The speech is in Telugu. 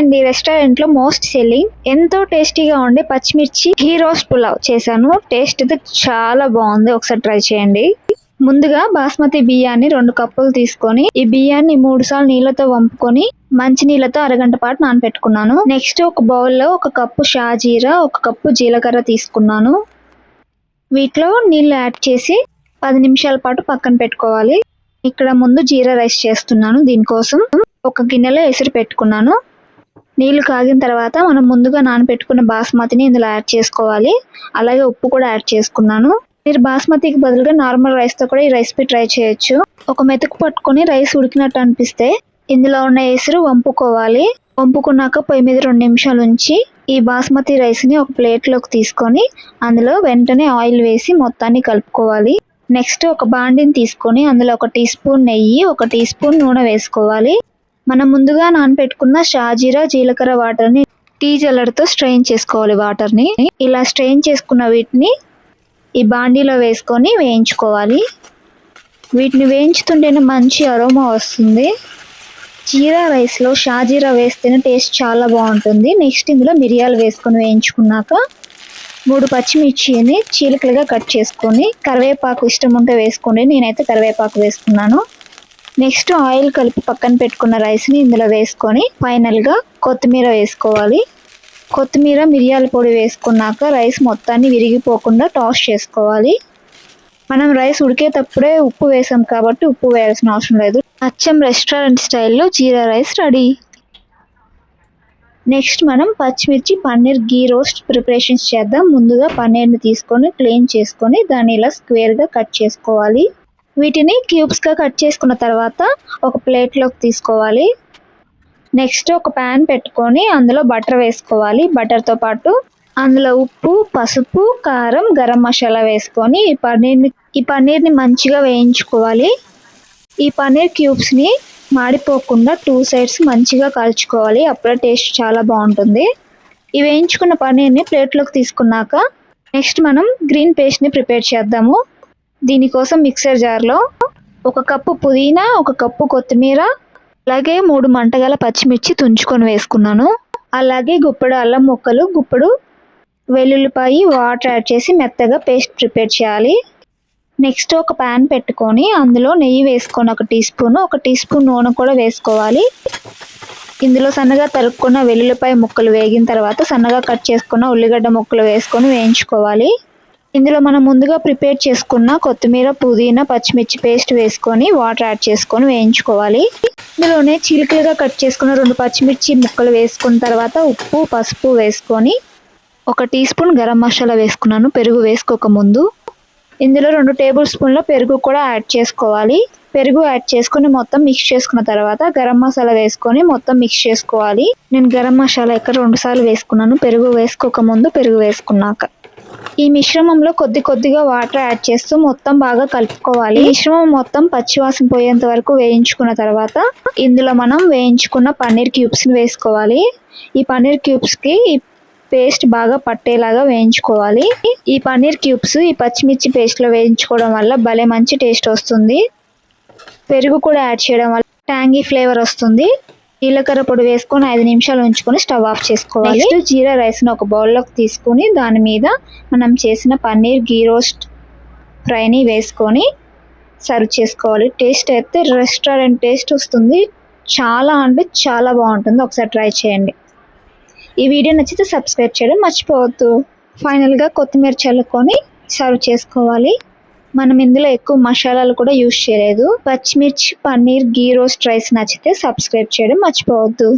అండి రెస్టారెంట్లో మోస్ట్ సెల్లింగ్. ఎంతో టేస్టీగా ఉండే పచ్చిమిర్చి హీ రోస్ట్ పులావ్ చేశాను. టేస్ట్ అయితే చాలా బాగుంది. ఒకసారి ట్రై చేయండి. ముందుగా బాస్మతి బియ్యాన్ని రెండు కప్పులు తీసుకొని ఈ బియ్యాన్ని మూడు సార్లు నీళ్ళతో వంపుకొని మంచి నీళ్ళతో అరగంట పాటు నానబెట్టుకున్నాను నెక్స్ట్ ఒక బౌల్లో ఒక కప్పు షాజీరా ఒక కప్పు జీలకర్ర తీసుకున్నాను. వీటిలో నీళ్ళు యాడ్ చేసి పది నిమిషాల పాటు పక్కన పెట్టుకోవాలి. ఇక్కడ ముందు జీరా రైస్ చేస్తున్నాను దీనికోసం. ఒక గిన్నెలో ఎసురు పెట్టుకున్నాను. నీళ్ళు కాగిన తర్వాత మనం ముందుగా నానబెట్టుకున్న బాస్మతిని ఇందులో యాడ్ చేసుకోవాలి. అలాగే ఉప్పు కూడా యాడ్ చేసుకున్నాను. మీరు బాస్మతికి బదులుగా నార్మల్ రైస్తో కూడా ఈ రెసిపీ ట్రై చేయొచ్చు. ఒక మెతుకు పట్టుకొని రైస్ ఉడికినట్టు అనిపిస్తే ఇందులో ఉన్న ఎసురు వంపుకోవాలి. వంపుకున్నాక పొయ్యి మీద రెండు నిమిషాలు ఉంచి ఈ బాస్మతి రైస్ని ఒక ప్లేట్లోకి తీసుకొని అందులో వెంటనే ఆయిల్ వేసి మొత్తాన్ని కలుపుకోవాలి. నెక్స్ట్ ఒక బాండిని తీసుకొని అందులో ఒక టీ స్పూన్ నెయ్యి ఒక టీ స్పూన్ నూనె వేసుకోవాలి. మనం ముందుగా నానపెట్టుకున్న షాజీరా జీలకర్ర వాటర్ని టీ జల్లర్తో స్ట్రెయిన్ చేసుకోవాలి వాటర్ని. ఇలా స్ట్రెయిన్ చేసుకున్న వీటిని ఈ బాండీలో వేసుకొని వేయించుకోవాలి. వీటిని వేయించుతుంటేనే మంచి అరోమా వస్తుంది. జీరా రైస్లో షాజీరా వేస్తేనే టేస్ట్ చాలా బాగుంటుంది. నెక్స్ట్ ఇందులో మిరియాలు వేసుకొని వేయించుకున్నాక మూడు పచ్చిమిర్చిని చీలికలుగా కట్ చేసుకొని కరివేపాకు ఇష్టం ఉంటే వేసుకోండి. నేనైతే కరివేపాకు వేసుకున్నాను. నెక్స్ట్ ఆయిల్ కలిపి పక్కన పెట్టుకున్న రైస్ని ఇందులో వేసుకొని ఫైనల్గా కొత్తిమీర వేసుకోవాలి. కొత్తిమీర మిరియాల పొడి వేసుకున్నాక రైస్ మొత్తాన్ని విరిగిపోకుండా టాస్ చేసుకోవాలి. మనం రైస్ ఉడికేటప్పుడే ఉప్పు వేసాం కాబట్టి ఉప్పు వేయాల్సిన అవసరం లేదు. అచ్చం రెస్టారెంట్ స్టైల్లో జీరా రైస్ రెడీ. నెక్స్ట్ మనం పచ్చిమిర్చి పన్నీర్ గీ రోస్ట్ ప్రిపరేషన్స్ చేద్దాం. ముందుగా పన్నీర్ని తీసుకొని క్లీన్ చేసుకొని దాన్ని ఇలా స్క్వేర్గా కట్ చేసుకోవాలి. వీటిని క్యూబ్స్గా కట్ చేసుకున్న తర్వాత ఒక ప్లేట్లోకి తీసుకోవాలి. నెక్స్ట్ ఒక ప్యాన్ పెట్టుకొని అందులో బటర్ వేసుకోవాలి. బటర్తో పాటు అందులో ఉప్పు పసుపు కారం గరం మసాలా వేసుకొని ఈ పన్నీర్ని ఈ పన్నీర్ని మంచిగా వేయించుకోవాలి. ఈ పన్నీర్ క్యూబ్స్ని మాడిపోకుండా టూ సైడ్స్ మంచిగా కాల్చుకోవాలి. అప్పుడే టేస్ట్ చాలా బాగుంటుంది. ఈ వేయించుకున్న పన్నీర్ని ప్లేట్లోకి తీసుకున్నాక నెక్స్ట్ మనం గ్రీన్ పేస్ట్ని ప్రిపేర్ చేద్దాము. దీనికోసం మిక్సర్ జార్లో ఒక కప్పు పుదీనా ఒక కప్పు కొత్తిమీర అలాగే మూడు మంటగల పచ్చిమిర్చి తుంచుకొని వేసుకున్నాను. అలాగే గుప్పడు అల్లం ముక్కలు గుప్పడు వెల్లుల్లిపాయి వాటర్ యాడ్ చేసి మెత్తగా పేస్ట్ ప్రిపేర్ చేయాలి. నెక్స్ట్ ఒక ప్యాన్ పెట్టుకొని అందులో నెయ్యి వేసుకొని ఒక టీ స్పూన్ ఒక టీ స్పూన్ నూనె కూడా వేసుకోవాలి. ఇందులో సన్నగా తరుక్కున్న వెల్లుల్లిపాయ ముక్కలు వేగిన తర్వాత సన్నగా కట్ చేసుకున్న ఉల్లిగడ్డ ముక్కలు వేసుకొని వేయించుకోవాలి. ఇందులో మనం ముందుగా ప్రిపేర్ చేసుకున్న కొత్తిమీర పుదీనా పచ్చిమిర్చి పేస్ట్ వేసుకొని వాటర్ యాడ్ చేసుకొని వేయించుకోవాలి. ఇందులోనే చిలుకలుగా కట్ చేసుకున్న రెండు పచ్చిమిర్చి ముక్కలు వేసుకున్న తర్వాత ఉప్పు పసుపు వేసుకొని ఒక టీ స్పూన్ గరం మసాలా వేసుకున్నాను పెరుగు వేసుకోక ముందు. ఇందులో రెండు టేబుల్ స్పూన్ల పెరుగు కూడా యాడ్ చేసుకోవాలి. పెరుగు యాడ్ చేసుకొని మొత్తం మిక్స్ చేసుకున్న తర్వాత గరం మసాలా వేసుకొని మొత్తం మిక్స్ చేసుకోవాలి. నేను గరం మసాలా ఇక్కడ రెండు సార్లు వేసుకున్నాను పెరుగు వేసుకోక ముందు పెరుగు వేసుకున్నాక. ఈ మిశ్రమంలో కొద్ది కొద్దిగా వాటర్ యాడ్ చేస్తూ మొత్తం బాగా కలుపుకోవాలి. మిశ్రమం మొత్తం పచ్చివాసన పోయేంత వరకు వేయించుకున్న తర్వాత ఇందులో మనం వేయించుకున్న పన్నీర్ క్యూబ్స్ని వేసుకోవాలి. ఈ పన్నీర్ క్యూబ్స్కి ఈ పేస్ట్ బాగా పట్టేలాగా వేయించుకోవాలి. ఈ పన్నీర్ క్యూబ్స్ ఈ పచ్చిమిర్చి పేస్ట్లో వేయించుకోవడం వల్ల భలే మంచి టేస్ట్ వస్తుంది. పెరుగు కూడా యాడ్ చేయడం వల్ల ట్యాంగీ ఫ్లేవర్ వస్తుంది. జీలకర్ర పొడి వేసుకొని ఐదు నిమిషాలు ఉంచుకొని స్టవ్ ఆఫ్ చేసుకోవాలి. నెక్స్ట్ జీరా రైస్ని ఒక బౌల్లోకి తీసుకొని దాని మీద మనం చేసిన పన్నీర్ గీ రోస్ట్ ఫ్రైని వేసుకొని సర్వ్ చేసుకోవాలి. టేస్ట్ అయితే రెస్టారెంట్ టేస్ట్ వస్తుంది. చాలా అంటే చాలా బాగుంటుంది. ఒకసారి ట్రై చేయండి. ఈ వీడియో నచ్చితే సబ్స్క్రైబ్ చేయడం మర్చిపోవద్దు. ఫైనల్గా కొత్తిమీర చల్లుకొని సర్వ్ చేసుకోవాలి. మనం ఇందులో ఎక్కువ మసాలాలు కూడా యూస్ చేయలేదు. పచ్చిమిర్చి పన్నీర్ గీ రోస్ట్ రైస్ నచ్చితే సబ్స్క్రైబ్ చేయడం మర్చిపోవద్దు.